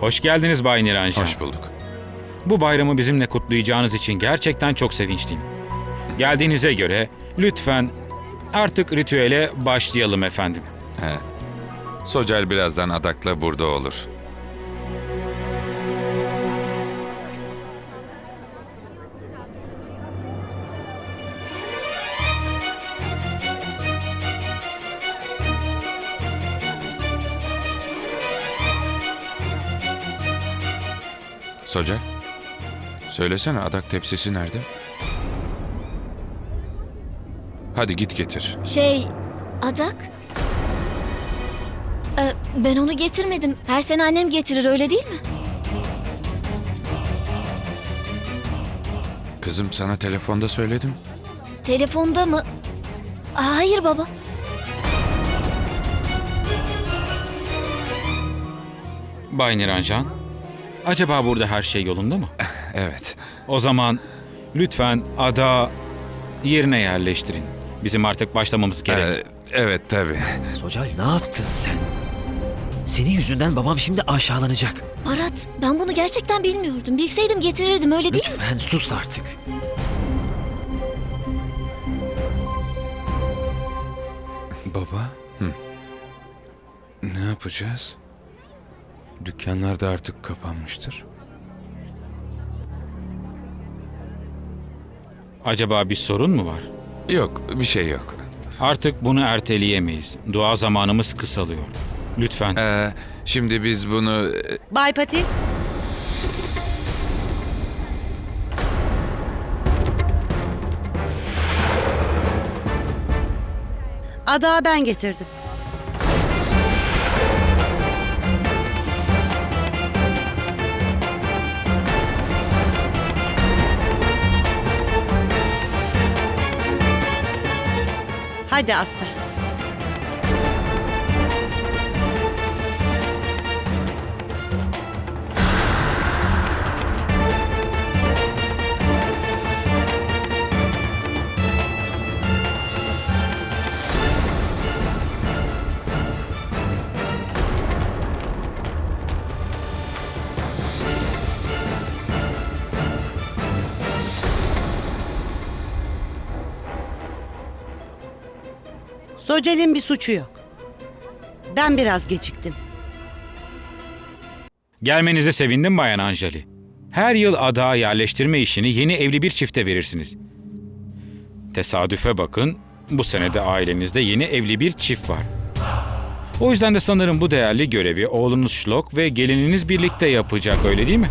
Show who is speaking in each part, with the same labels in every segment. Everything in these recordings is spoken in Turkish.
Speaker 1: Hoş geldiniz Bay Niranjan.
Speaker 2: Hoş bulduk.
Speaker 1: Bu bayramı bizimle kutlayacağınız için gerçekten çok sevinçliyim. Geldiğinize göre lütfen artık ritüele başlayalım efendim.
Speaker 2: He. Socal birazdan adakla burada olur. Socal, söylesene adak tepsisi nerede? Hadi git getir.
Speaker 3: Şey, adak? Ee, ben onu getirmedim. Her sene annem getirir öyle değil mi?
Speaker 2: Kızım sana telefonda söyledim.
Speaker 3: Telefonda mı? Aa, Hayır baba.
Speaker 1: Bay Niranjan, acaba burada her şey yolunda mı?
Speaker 2: Evet.
Speaker 1: O zaman lütfen ada yerine yerleştirin. Bizim artık başlamamız gerek.
Speaker 2: Ee, evet tabii.
Speaker 4: Socal ne yaptın sen? Senin yüzünden babam şimdi aşağılanacak.
Speaker 3: Parat, ben bunu gerçekten bilmiyordum. Bilseydim getirirdim öyle değil mi?
Speaker 4: Lütfen sus artık.
Speaker 2: Baba? Hı. Ne yapacağız? Dükkanlar da artık kapanmıştır.
Speaker 1: Acaba bir sorun mu var?
Speaker 2: Yok, bir şey yok.
Speaker 1: Artık bunu erteleyemeyiz. Dua zamanımız kısalıyor. Lütfen.
Speaker 2: Ee, şimdi biz bunu... e,
Speaker 5: Bay Pati. Adağı ben getirdim. Hadi Asta. Socel'in bir suçu yok. Ben biraz geciktim.
Speaker 1: Gelmenize sevindim Bayan Anjali. Her yıl ada yerleştirme işini yeni evli bir çifte verirsiniz. Tesadüfe bakın, bu senede ailenizde yeni evli bir çift var. O yüzden de sanırım bu değerli görevi oğlunuz Şlok ve gelininiz birlikte yapacak öyle değil mi?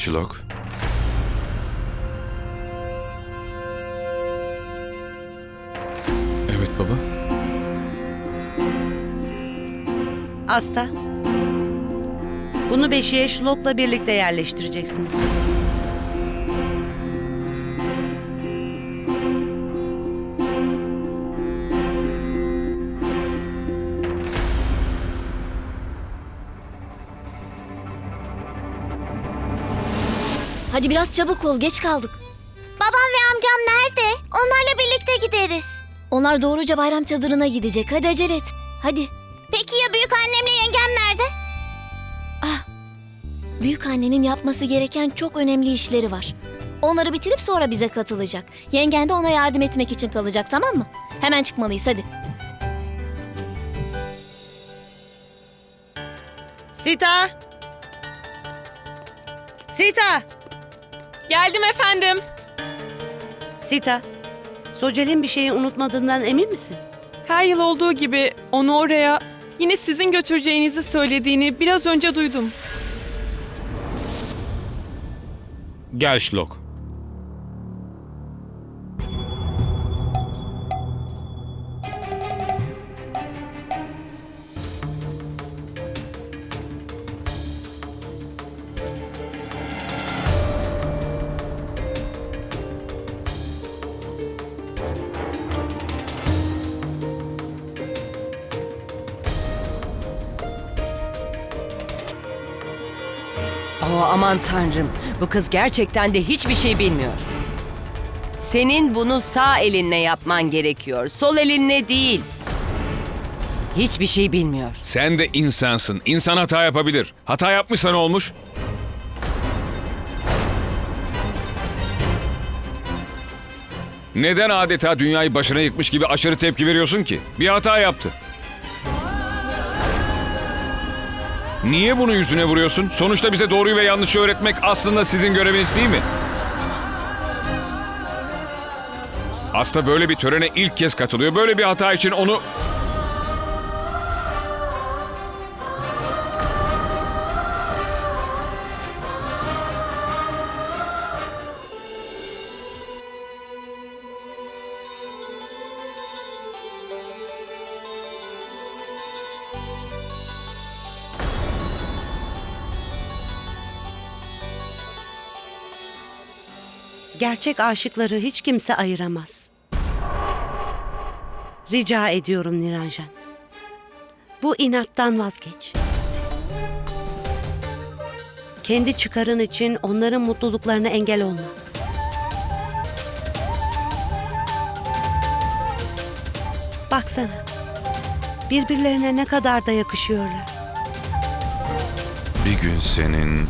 Speaker 2: Şlok. Evet baba.
Speaker 5: Asta. Bunu beşiğe şlokla birlikte yerleştireceksiniz.
Speaker 3: Hadi biraz çabuk ol, geç kaldık.
Speaker 6: Babam ve amcam nerede? Onlarla birlikte gideriz.
Speaker 3: Onlar doğruca bayram çadırına gidecek. Hadi acele et. Hadi.
Speaker 6: Peki ya büyük annemle yengem nerede?
Speaker 3: Büyük annenin yapması gereken çok önemli işleri var. Onları bitirip sonra bize katılacak. Yengen de ona yardım etmek için kalacak tamam mı? Hemen çıkmalıyız hadi.
Speaker 5: Sita! Sita!
Speaker 7: Geldim efendim.
Speaker 5: Sita! Socel'in bir şeyi unutmadığından emin misin?
Speaker 7: Her yıl olduğu gibi onu oraya yine sizin götüreceğinizi söylediğini biraz önce duydum.
Speaker 1: Gel Şlok.
Speaker 8: Aman tanrım. Bu kız gerçekten de hiçbir şey bilmiyor. Senin bunu sağ elinle yapman gerekiyor. Sol elinle değil. Hiçbir şey bilmiyor.
Speaker 9: Sen de insansın. İnsan hata yapabilir. Hata yapmışsa ne olmuş? Neden adeta dünyayı başına yıkmış gibi aşırı tepki veriyorsun ki? Bir hata yaptı. Niye bunu yüzüne vuruyorsun? Sonuçta bize doğruyu ve yanlışı öğretmek aslında sizin göreviniz değil mi? Aslında böyle bir törene ilk kez katılıyor. Böyle bir hata için onu
Speaker 5: Gerçek aşıkları hiç kimse ayıramaz. Rica ediyorum Niranjan. Bu inattan vazgeç. Kendi çıkarın için onların mutluluklarına engel olma. Baksana. Birbirlerine ne kadar da yakışıyorlar.
Speaker 2: Bir gün senin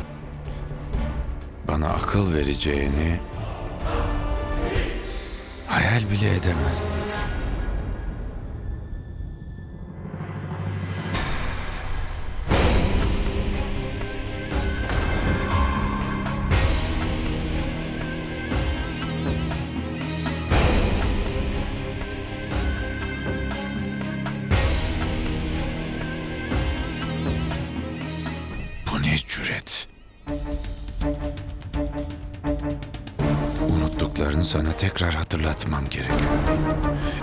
Speaker 2: bana akıl vereceğini hayal bile edemezdim. Unuttuklarını sana tekrar hatırlatmam gerekiyor.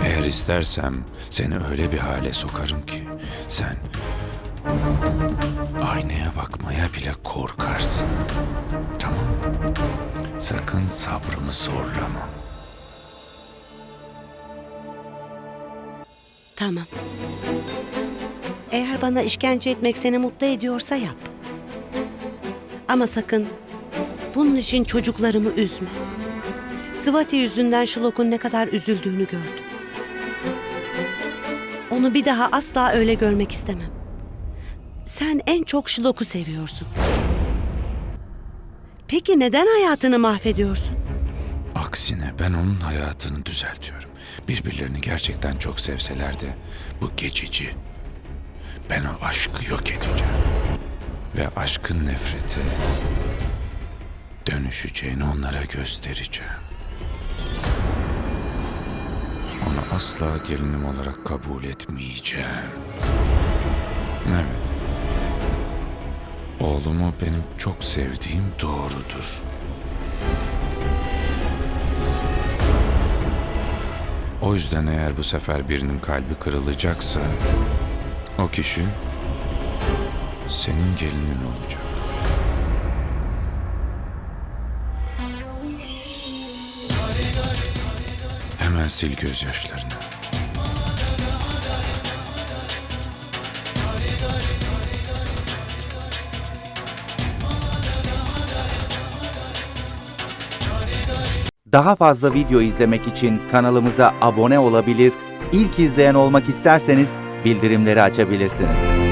Speaker 2: Eğer istersem seni öyle bir hale sokarım ki sen aynaya bakmaya bile korkarsın. Tamam mı? Sakın sabrımı zorlama.
Speaker 5: Tamam. Eğer bana işkence etmek seni mutlu ediyorsa yap. Ama sakın bunun için çocuklarımı üzme. Sıvati yüzünden Şlok'un ne kadar üzüldüğünü gördüm. Onu bir daha asla öyle görmek istemem. Sen en çok Şlok'u seviyorsun. Peki neden hayatını mahvediyorsun?
Speaker 2: Aksine ben onun hayatını düzeltiyorum. Birbirlerini gerçekten çok sevseler de bu geçici. Ben o aşkı yok edeceğim. Ve aşkın nefrete dönüşeceğini onlara göstereceğim. Onu asla gelinim olarak kabul etmeyeceğim. Evet. Oğlumu benim çok sevdiğim doğrudur. O yüzden eğer bu sefer birinin kalbi kırılacaksa o kişi senin gelinin olacak. Hemen sil gözyaşlarını.
Speaker 10: Daha fazla video izlemek için kanalımıza abone olabilir, ilk izleyen olmak isterseniz bildirimleri açabilirsiniz.